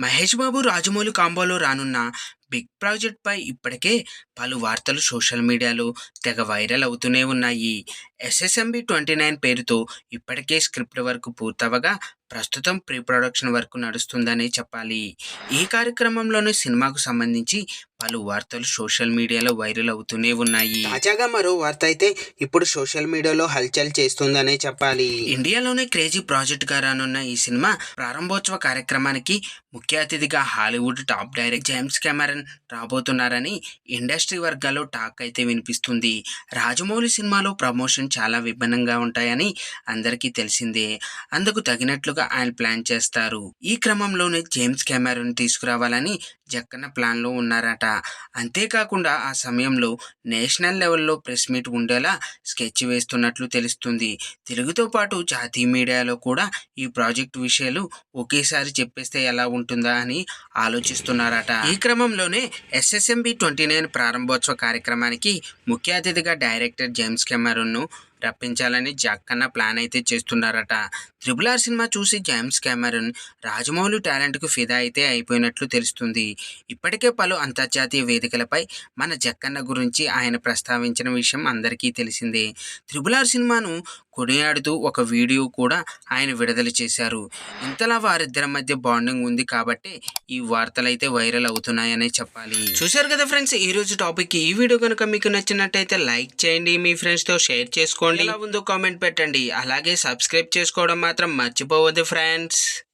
మహేష్ బాబు రాజమౌళి కాంబోలో రానున్న big project పై ఇప్పటికే పలు వార్తలు సోషల్ మీడియాలో తెగ వైరల్ అవుతూనే ఉన్నాయి. ఎస్ఎస్ఎంబి ట్వంటీ నైన్ పేరుతో ఇప్పటికే స్క్రిప్ట్ వర్క్ పూర్తవగా ప్రస్తుతం ప్రీ ప్రొడక్షన్ వర్క్ నడుస్తుందనే చెప్పాలి. ఈ కార్యక్రమంలోనే సినిమాకు సంబంధించి పలు వార్తలు సోషల్ మీడియాలో వైరల్ అవుతూనే ఉన్నాయి. తాజాగా మరో వార్త అయితే ఇప్పుడు సోషల్ మీడియాలో హల్చల్ చేస్తుందనే చెప్పాలి. ఇండియాలోనే క్రేజీ ప్రాజెక్ట్గా రానున్న ఈ సినిమా ప్రారంభోత్సవ కార్యక్రమానికి ముఖ్య అతిథిగా Hollywood top director James Cameron రాబోతున్నారని industry వర్గాల్లో టాక్ అయితే వినిపిస్తుంది. రాజమౌళి సినిమాలో ప్రమోషన్ చాలా విభిన్నంగా ఉంటాయని అందరికీ తెలిసిందే. అందుకు తగినట్లుగా ఆయన ప్లాన్ చేస్తారు. ఈ క్రమంలోనే జేమ్స్ కెమెరన్ తీసుకురావాలని జక్కన్న ప్లాన్లో ఉన్నారట. అంతేకాకుండా ఆ సమయంలో నేషనల్ లెవెల్లో ప్రెస్ మీట్ ఉండేలా స్కెచ్ వేస్తున్నట్లు తెలుస్తుంది. తెలుగుతో పాటు జాతీయ మీడియాలో కూడా ఈ ప్రాజెక్ట్ విషయాలు ఒకేసారి చెప్పేస్తే ఎలా ఉంటుందా అని ఆలోచిస్తున్నారట. ఈ క్రమంలోనే ఎస్ఎస్ఎంబి ట్వంటీ నైన్ ప్రారంభోత్సవ కార్యక్రమానికి ముఖ్య అతిథిగా డైరెక్టర్ జేమ్స్ కెమెరన్ను రప్పించాలని జక్కన్న ప్లాన్ అయితే చేస్తున్నారట. త్రిబుల్ ఆర్ సినిమా చూసి జేమ్స్ కెమెరన్ రాజమౌళి టాలెంట్కు ఫిదా అయితే అయిపోయినట్లు తెలుస్తుంది. ఇప్పటికే పలు అంతర్జాతీయ వేదికలపై మన జక్కన్న గురించి ఆయన ప్రస్తావించిన విషయం అందరికీ తెలిసిందే. త్రిబుల్ ఆర్ సినిమాను కొనియాడుతూ ఒక వీడియో కూడా ఆయన విడుదల చేశారు. ఇంతలా వారిద్దరి మధ్య బాండింగ్ ఉంది కాబట్టి ఈ వార్తలైతే వైరల్ అవుతున్నాయనే చెప్పాలి. చూశారు కదా ఫ్రెండ్స్ ఈ రోజు టాపిక్ ఈ వీడియో కనుక మీకు నచ్చినట్టయితే లైక్ చేయండి మీ ఫ్రెండ్స్తో షేర్ చేసుకోండి. ఎలా ఉందో కామెంట్ పెట్టండి. అలాగే సబ్స్క్రైబ్ చేసుకోవడం మాత్రం మర్చిపోవద్దు ఫ్రెండ్స్